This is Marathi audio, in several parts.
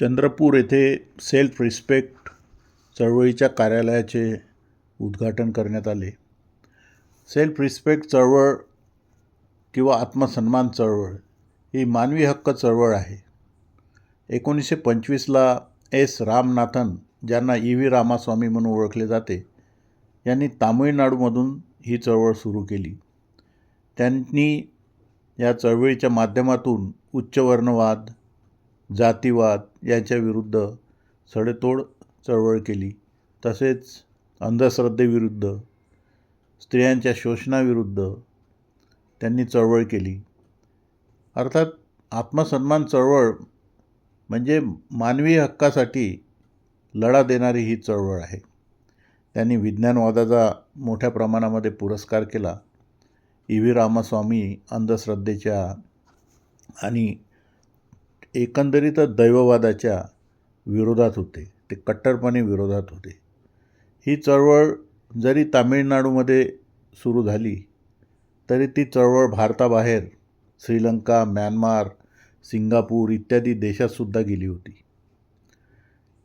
चंद्रपूर येथे सेल्फ रिस्पेक्ट चळवळीच्या कार्यालयाचे उद्घाटन करण्यात आले. सेल्फ रिस्पेक्ट चळवळ किंवा आत्मसन्मान चळवळ ही मानवी हक्क चळवळ आहे. एकोणीसशे पंचवीसला एस. रामनाथन ज्यांना ई. व्ही. रामास्वामी म्हणून ओळखले जाते यांनी तामिळनाडूमधून ही चळवळ सुरू केली. त्यांनी या चळवळीच्या माध्यमातून उच्चवर्णवाद जातीवाद यांच्या विरुद्ध सडेतोड चळवळ केली. तसेच अंधश्रद्धेविरुद्ध स्त्रियांच्या शोषणाविरुद्ध त्यांनी चळवळ केली. अर्थात आत्मसन्मान चळवळ म्हणजे मानवी हक्कासाठी लढा देणारी ही चळवळ आहे. त्यांनी विज्ञानवादाचा मोठ्या प्रमाणामध्ये पुरस्कार केला. ई. व्ही. रामास्वामी अंधश्रद्धेच्या आणि एकंदरीतच दैववादाच्या विरोधात होते. ते कट्टरपणे विरोधात होते. ही चळवळ जरी तामिळनाडूमध्ये सुरू झाली तरी ती चळवळ भारताबाहेर श्रीलंका म्यानमार सिंगापूर इत्यादी देशातसुद्धा गेली होती.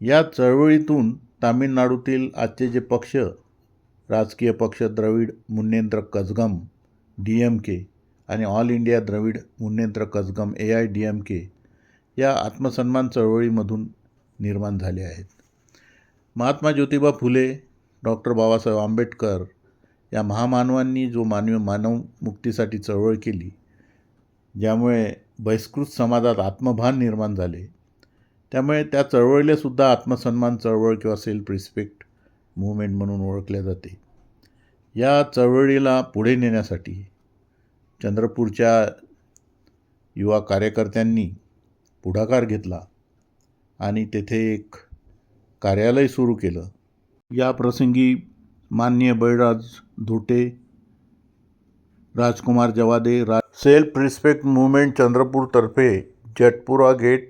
या चळवळीतून तामिळनाडूतील आजचे जे पक्ष राजकीय पक्ष Dravida Munnetra Kazhagam D M K आणि all India Dravida Munnetra Kazhagam A I D M K या आत्मसन्मान चळवळीमधून निर्माण झाले आहेत. महात्मा ज्योतिबा फुले डॉक्टर बाबासाहेब आंबेडकर या महामानवांनी जो मानवी मुक्तीसाठी चळवळ केली ज्यामुळे बहिष्कृत समाजात आत्मभान निर्माण झाले त्यामुळे त्या चळवळीलासुद्धा आत्मसन्मान चळवळ किंवा सेल्फ रिस्पेक्ट मुवमेंट म्हणून ओळखल्या जाते. या चळवळीला पुढे नेण्यासाठी चंद्रपूरच्या युवा कार्यकर्त्यांनी पुढाकार घेतला आणि तेथे एक कार्यालय सुरू केलं. या प्रसंगी माननीय Baliraj Dhote Rajkumar Jawade Raj self respect movement चंद्रपूरतर्फे Jatpura gate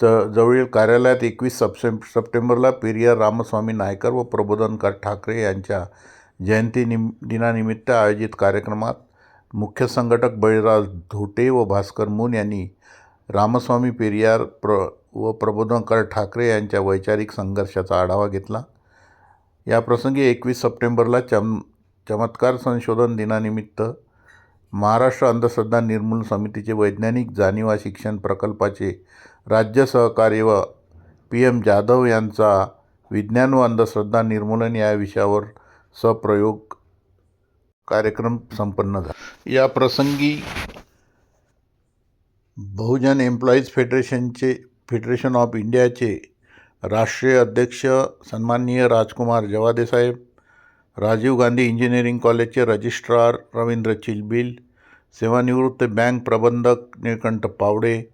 च जवळील कार्यालयात एकवीस सप्सें सप्टेंबरला पेरियार रामस्वामी नायकर व प्रबोधनकार ठाकरे यांच्या जयंती निम दिनानिमित्त आयोजित कार्यक्रमात मुख्य संघटक बळीराज धोटे व भास्कर मून यांनी रामस्वामी पेरियार प्र व प्रबोधनकर ठाकरे यांच्या वैचारिक संघर्षाचा आढावा घेतला. याप्रसंगी एकवीस सप्टेंबरला चम चमत्कार संशोधन दिनानिमित्त महाराष्ट्र अंधश्रद्धा निर्मूलन समितीचे वैज्ञानिक जाणीवा शिक्षण प्रकल्पाचे राज्य सहकार्य व पी एम जाधव यांचा विज्ञान व अंधश्रद्धा निर्मूलन या विषयावर सप्रयोग कार्यक्रम संपन्न झाला. या प्रसंगी बहुजन एम्प्लॉईज फेडरेशनचे फेडरेशन ऑफ इंडियाचे राष्ट्रीय अध्यक्ष सन्माननीय राजकुमार जवादेसाहेब राजीव गांधी इंजिनिअरिंग कॉलेजचे रजिस्ट्रार रवींद्र चिलबिल सेवानिवृत्त बँक प्रबंधक निळकंठ पावडे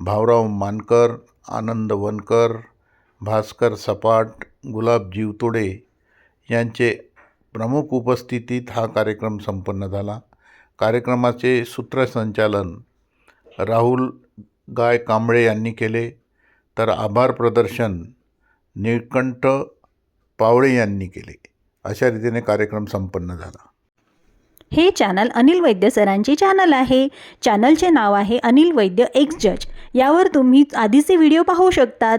भाऊराव मानकर आनंद वनकर भास्कर सपाट गुलाब जीवतोडे यांचे प्रमुख उपस्थितीत हा कार्यक्रम संपन्न झाला. कार्यक्रमाचे सूत्रसंचालन राहुल गाय कांबळे यांनी केले. तर आभार प्रदर्शन निळकंठ पावळे यांनी केले. अशा रीतीने कार्यक्रम संपन्न झाला. हे चॅनल अनिल वैद्य सरांचे चॅनल आहे. चॅनलचे नाव आहे अनिल वैद्य एक्स जज. यावर तुम्ही आधीचे व्हिडिओ पाहू शकतात.